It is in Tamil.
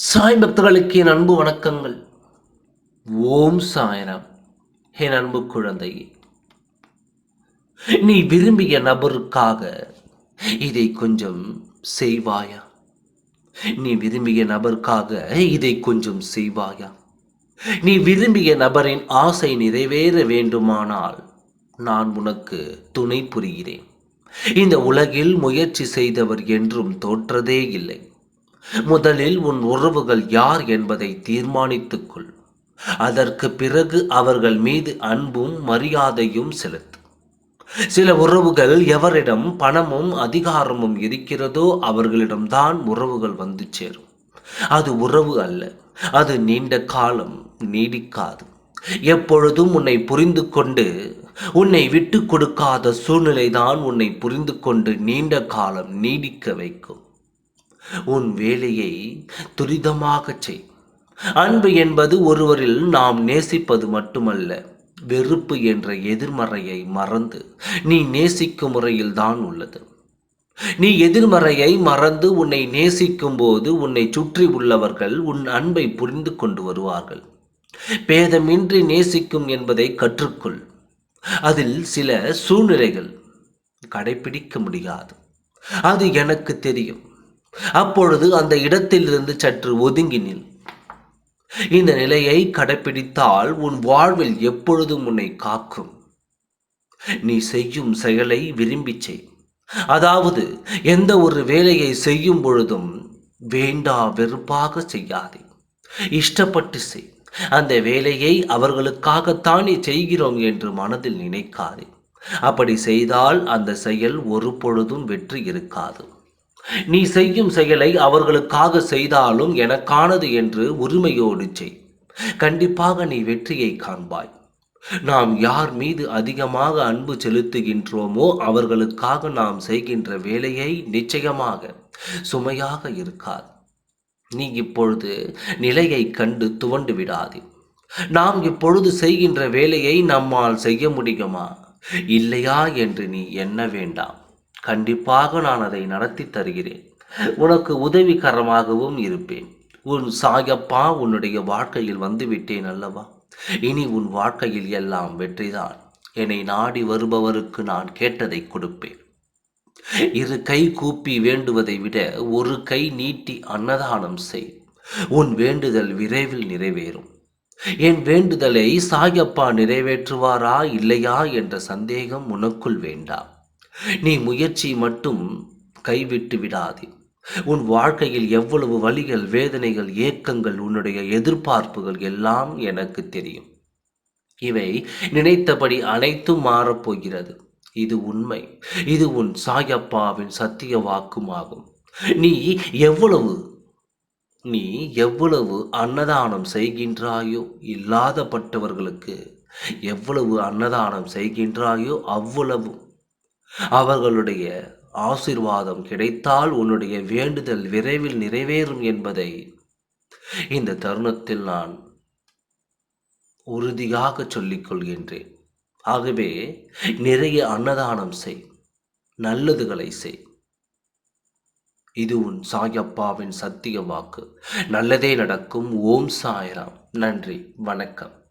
சாய் பக்தர்களுக்கு என் அன்பு வணக்கங்கள். ஓம் சாய்ராம். என் அன்பு குழந்தையே நீ விரும்பிய நபருக்காக இதை கொஞ்சம் செய்வாயா? நீ விரும்பிய நபருக்காக இதை கொஞ்சம் செய்வாயா? நீ விரும்பிய நபரின் ஆசை நிறைவேற வேண்டுமானால் நான் உனக்கு துணை புரிகிறேன். இந்த உலகில் முயற்சி செய்தவர் என்றும் தோற்றதே இல்லை. முதலில் உன் உறவுகள் யார் என்பதை தீர்மானித்துக்கொள். அதற்கு பிறகு அவர்கள் மீது அன்பும் மரியாதையும் செலுத்து. சில உறவுகள் எவரிடம் பணமும் அதிகாரமும் இருக்கிறதோ அவர்களிடம்தான் உறவுகள் வந்து சேரும். அது உறவு அல்ல அது நீண்ட காலம் நீடிக்காது. எப்பொழுதும் உன்னை புரிந்து கொண்டு உன்னை விட்டு கொடுக்காத சூழ்நிலைதான் உன்னை புரிந்து கொண்டு நீண்ட காலம் நீடிக்க வைக்கும். உன் வேலையை துரிதமாகச் செய். அன்பு என்பது ஒருவரில் நாம் நேசிப்பது மட்டுமல்ல வெறுப்பு என்ற எதிர்மறையை மறந்து நீ நேசிக்கும் முறையில் தான் உள்ளது. நீ எதிர்மறையை மறந்து உன்னை நேசிக்கும் போது உன்னை சுற்றி உள்ளவர்கள் உன் அன்பை புரிந்து கொண்டு வருவார்கள். பேதமின்றி நேசிக்கும் என்பதை கற்றுக்கொள். அதில் சில சூழ்நிலைகள் கடைபிடிக்க முடியாது. அது எனக்கு தெரியும். அப்பொழுது அந்த இடத்திலிருந்து சற்று ஒதுங்கி நில். இந்த நிலையை கடைபிடித்தால் உன் வாழ்வில் எப்பொழுதும் உன்னை காக்கும். நீ செய்யும் செயலை விரும்பி செய். அதாவது எந்த ஒரு வேலையை செய்யும் பொழுதும் வேண்டா வெறுப்பாக செய்யாதே. இஷ்டப்பட்டு செய். அந்த வேலையை அவர்களுக்காகத்தானே செய்கிறோம் என்று மனதில் நினைக்காதே. அப்படி செய்தால் அந்த செயல் ஒரு பொழுதும் வெற்றி இருக்காது. நீ செய்யும் செயலை அவர்களுக்காக செய்தாலும் எனக்கானது என்று உரிமையோடு செய். கண்டிப்பாக நீ வெற்றியை காண்பாய். நாம் யார் மீது அதிகமாக அன்பு செலுத்துகின்றோமோ அவர்களுக்காக நாம் செய்கின்ற வேலையை நிச்சயமாக சுமையாக இருக்காது. நீ இப்பொழுது நிலையை கண்டு துவண்டு விடாதே. நாம் இப்பொழுது செய்கின்ற வேலையை நம்மால் செய்ய முடியுமா? இல்லையா என்று நீ எண்ண வேண்டாம். கண்டிப்பாக நான் அதை நடத்தி தருகிறேன். உனக்கு உதவிகரமாகவும் இருப்பேன். உன் சாயப்பா உன்னுடைய வாழ்க்கையில் வந்து விட்டேன் அல்லவா? இனி உன் வாழ்க்கையில் எல்லாம் வெற்றிதான். என்னை நாடி வருபவருக்கு நான் கேட்டதை கொடுப்பேன். இரு கை கூப்பி வேண்டுவதை விட ஒரு கை நீட்டி அன்னதானம் செய். உன் வேண்டுதல் விரைவில் நிறைவேறும். என் வேண்டுதலை சாயப்பா நிறைவேற்றுவாரா இல்லையா என்ற சந்தேகம் உனக்குள் வேண்டாம். நீ முயற்சி மட்டும் கைவிட்டு விடாதே. உன் வாழ்க்கையில் எவ்வளவு வழிகள் வேதனைகள் ஏக்கங்கள் உன்னுடைய எதிர்பார்ப்புகள் எல்லாம் எனக்கு தெரியும். இவை நினைத்தபடி அனைத்தும் மாறப்போகிறது. இது உண்மை. இது உன் சாயப்பாவின் சத்திய வாக்குமாகும். நீ எவ்வளவு நீ எவ்வளவு அன்னதானம் செய்கின்றாயோ இல்லாதப்பட்டவர்களுக்கு எவ்வளவு அன்னதானம் செய்கின்றாயோ அவ்வளவு அவர்களுடைய ஆசிர்வாதம் கிடைத்தால் உன்னுடைய வேண்டுதல் விரைவில் நிறைவேறும் என்பதை இந்த தருணத்தில் நான் உறுதியாக சொல்லிக்கொள்கின்றேன். ஆகவே நிறைய அன்னதானம் செய் நல்லதுகளை செய். இது உன் சாயப்பாவின் சத்திய வாக்கு. நல்லதே நடக்கும். ஓம் சாய்ராம். நன்றி. வணக்கம்.